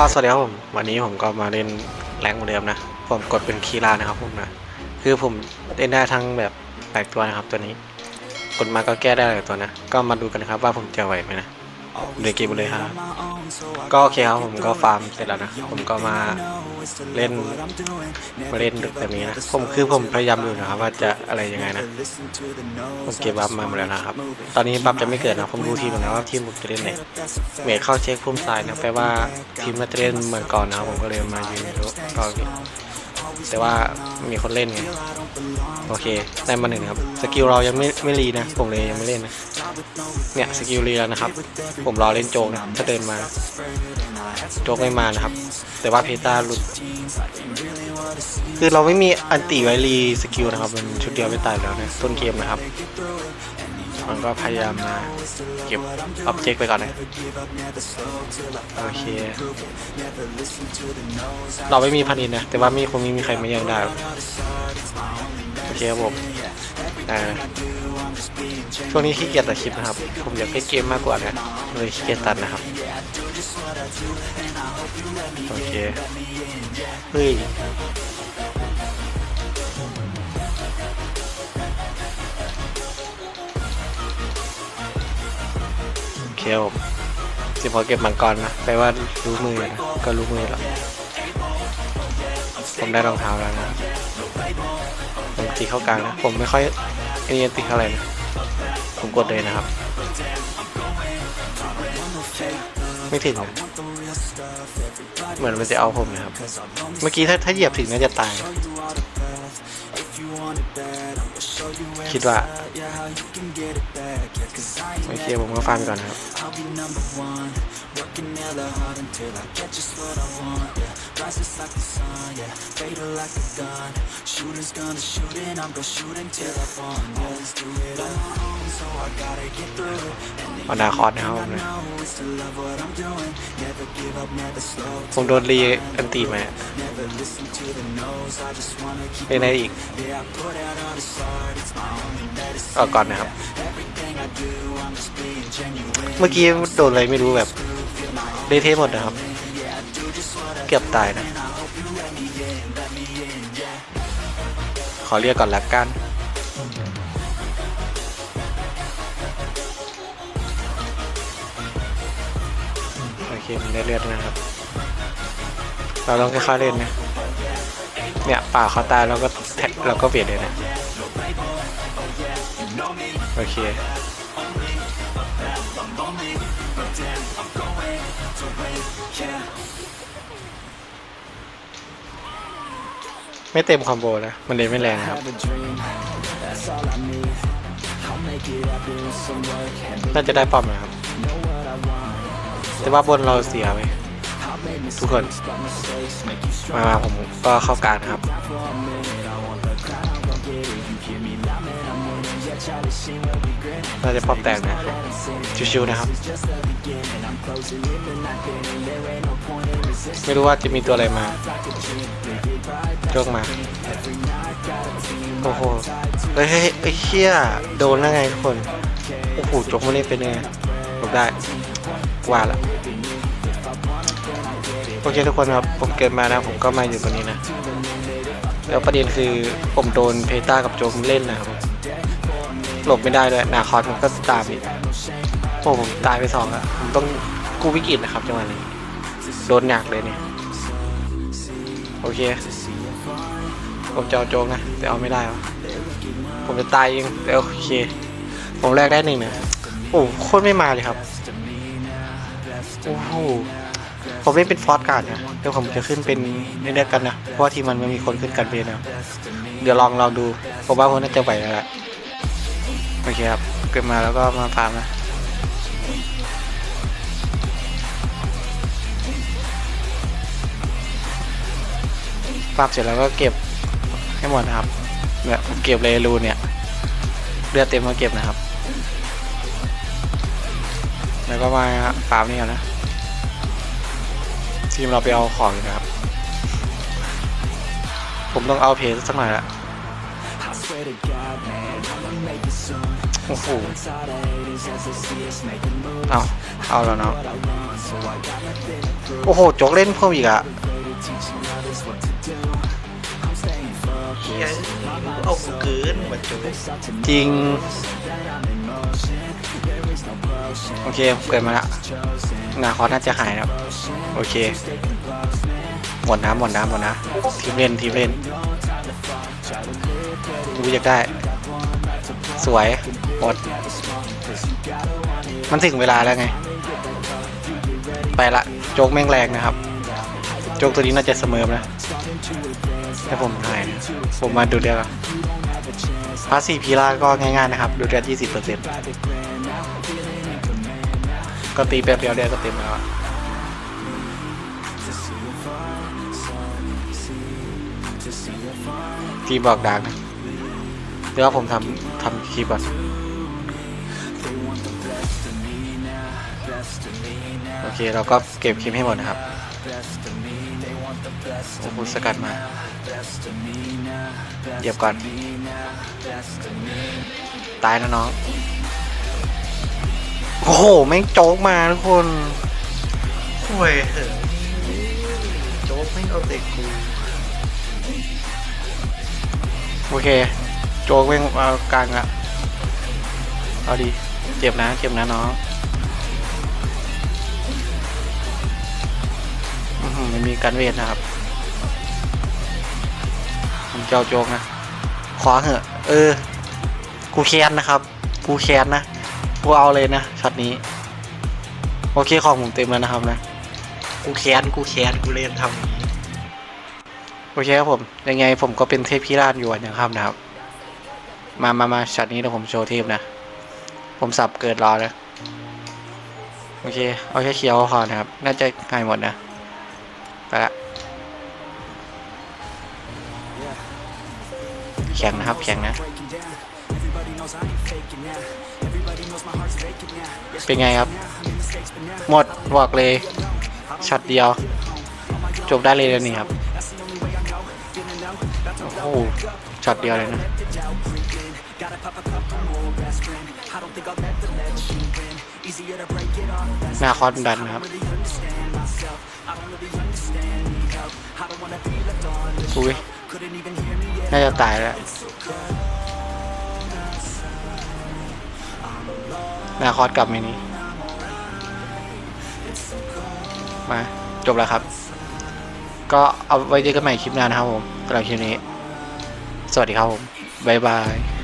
ก็สวัสดีครับผมวันนี้ผมก็มาเล่นแรงเหมือนเดิมนะ ผมกดเป็นคีรานะครับผมนะคือผมเล่นได้ทั้งแบบแปลกตัวนะครับตัวนี้ กดมาก็แก้ได้หลายตัวนะ ก็มาดูกันนะครับว่าผมจะไหวไหมนะ เดี๋ยวเกมเลยครับก็โอเคครับผมก็ฟาร์มเสร็จแล้วนะ ผมก็มาเล่นมาเล่นแบบนี้นะผมคือผมพยายามดูนะครับว่าจะอะไรยังไงนะผมเก็บบัฟมาหมดแล้วนะครับ ตอนนี้บัฟจะไม่เกิดนะผมดูทีมแล้วว่าทีมผมจะเล่นไหนเมทเข้าเช็คพุ่มซ้ายนะแปลว่าทีมน่าจะเล่นเหมือนก่อนนะผมก็เลยมายืนดูก็แต่ว่ามีคนเล่นไงโอเคได้มาหนึ่งครับสกิลเรายังไม่ไม่รีนะ ผมเลยยังไม่เล่นนะ เนี่ยสกิลรีแล้วนะครับ ผมรอเล่นโจกนะถ้าเดินมา โจกไม่มานะครับ แต่ว่าเพตาหลุด คือเราไม่มีอันติไวรีสกิลนะครับ มันชุดเดียวไม่ตายแล้วนะต้นเกมนะครับมันก็พยายามมาเก็บออบเจกต์ไปก่อนนะ โอเค เราไม่มีพันินนะ แต่ว่ามีคงไม่มีใครมาแย่งได้ โอเคครับผมอ่า ช่วงนี้ขี้เกียจตัดคลิปนะครับ ผมอยากเล่นเกมมากกว่านะเลยขี้เกียจตัดนะครับ โอเค เฮ้ยโอเคผมสิพอเก็บมังกรนะแปลว่ารู้มือนะ ก็รู้มือแล้ว ผมได้รองเท้าแล้วนะ ตีเข้ากลางนะ ผมไม่ค่อยเอ้นี่ตีเท่าไหร่นะผมกดเลยนะครับ ไม่ถึงนะเหมือนมันจะเอาผมนะครับ เมื่อกี้ถ้าถ้าเหยียบถึงน่าจะตาย คิดว่าโอเคผมก็ฟาร์มก่อนนะครับเอานาคอร์ดนะครับผมนะผมโดนรีอันตีมาเป็นอะไรอีกเอาก่อนนะครับ เมื่อกี้โดนอะไรไม่รู้แบบเละเทะหมดนะครับ เกือบตายนะ ขอเรียกก่อนละกันโอเคมันได้เลือดนะครับ เราต้องค่อยๆเล่นนะเนี่ยป่าเขาตายเราก็แท็กเราก็เปลี่ยนเลยนะโอเคไม่เต็มคอมโบนะ มันเลยไม่แรงครับ น่าจะได้ป้อมนะครับ แต่ว่าบนเราเสียไป ทุกคนมามาผมก็เข้ากลางนะครับน่าจะปอมแตกนะชิวๆนะครับ ไม่รู้ว่าจะมีตัวอะไรมาโจกมา โอ้โหเฮ้ยเฮ้ยไอ้เหี้ยโดนแล้วไงทุกคน โอ้โหจกมานี่เป็นไงหลบได้ว่าละ โอเคทุกคนครับ ผมเกิดมานะผมก็มาอยู่ตรงนี้นะ แล้วประเด็นคือผมโดนเพต้ากับโจมเล่นนะครับหลบไม่ได้เลยนาคอสมันก็ตามอีกโอ้ผมตายไปสองแล้วผมต้องกู้วิกฤตนะครับจังหวะนี้โดนหนักเลยเนี่ยโอเคผมจะเอาโจงนะแต่เอาไม่ได้วะผมจะตายเองแต่โอเค ผมแรกได้หนึ่งเนะโอ้โคตรไม่มาเลยครับ โอ้โห ผมเล่นเป็นฟอสการ์ดนะเดี๋ยวผมจะขึ้นเป็นเรื่อยกันนะ เพราะว่าทีมมันไม่มีคนขึ้นกันเป็นนะเดี๋ยวลองเราดูผมว่าผมน่าจะไหวแล้วละโอเคครับ เกิดมาแล้วก็มาฟาร์มนะฟาร์มเสร็จแล้วก็เก็บให้หมดนะครับเนี่ยเก็บเลยรูเนี่ยเลือดเต็มมาเก็บนะครับ แล้วก็มาฟาร์มนี่ก่อนนะ ทีมเราไปเอาของอยู่นะครับ ผมต้องเอาเพจสักหน่อยละโอ้โหเอาเอาแล้วเนาะโอ้โหจกเล่นเพิ่มอีกอะเอากูเกินมาจกจริง โอเค เกิดมาละ งาคอสน่าจะหายนะครับ โอเค หมดน้ำหมดน้ำหมดนะทีมเล่นทีมเล่นกูอยากได้ สวยหมดมันถึงเวลาแล้วไง ไปละ โจกแม่งแรงนะครับ โจกตัวนี้น่าจะเสมอนะแต่ผมหายนะผมมาดูเดียวกันพาสีพีล่าก็ง่ายๆนะครับ ดูเดือด20% ก็ตีแป๊บเดียวเดียวก็เต็มแล้วทีบอกดังนะเดี๋ยวผมทำทำคลิปก่อนโอเคเราก็เก็บคลิปให้หมดนะครับโอ้โหสกัดมาเหยียบก่อน ตายนะน้อง โอ้โห แม่งโจ๊กมาทุกคนห่วยเหอะโจ๊กไม่เอาเด็กกูโอเค โจ๊กแม่งเอากลางอะเอาดีเจ็บนะเจ็บนะน้องมันมีการเวทนะครับผมเจ้าโจ๊กนะขวาเหอะ เออ กูแค้นนะครับ กูแค้นนะ กูเอาเลยนะช็อตนี้ โอเคของผมเต็มแล้วนะครับนะกูแค้นกูแค้นกูเล่นทำนี้โอเคครับผมยังไงผมก็เป็นเทพพิราบอยู่นะครับนะครับ มามามาช็อตนี้เดี๋ยวผมโชว์เทพนะ ผมสับเกิดรอนะโอเคเอาแค่เคียวพอนะครับ น่าจะหายหมดนะไปละแข็งนะครับแข็งนะ เป็นไงครับ หมดบอกเลยช็อตเดียว จบได้เลยแล้วนี่ครับ โอ้โหช็อตเดียวเลยนะหน้าคอนดันนะครับอุ้ยน่าจะตายแล้ว นาคอสกลับไหมนี้มาจบแล้วครับ ก็เอาไว้เจอกันใหม่คลิปหน้านะครับผมสำหรับคลิปนี้ สวัสดีครับผม บ๊ายบาย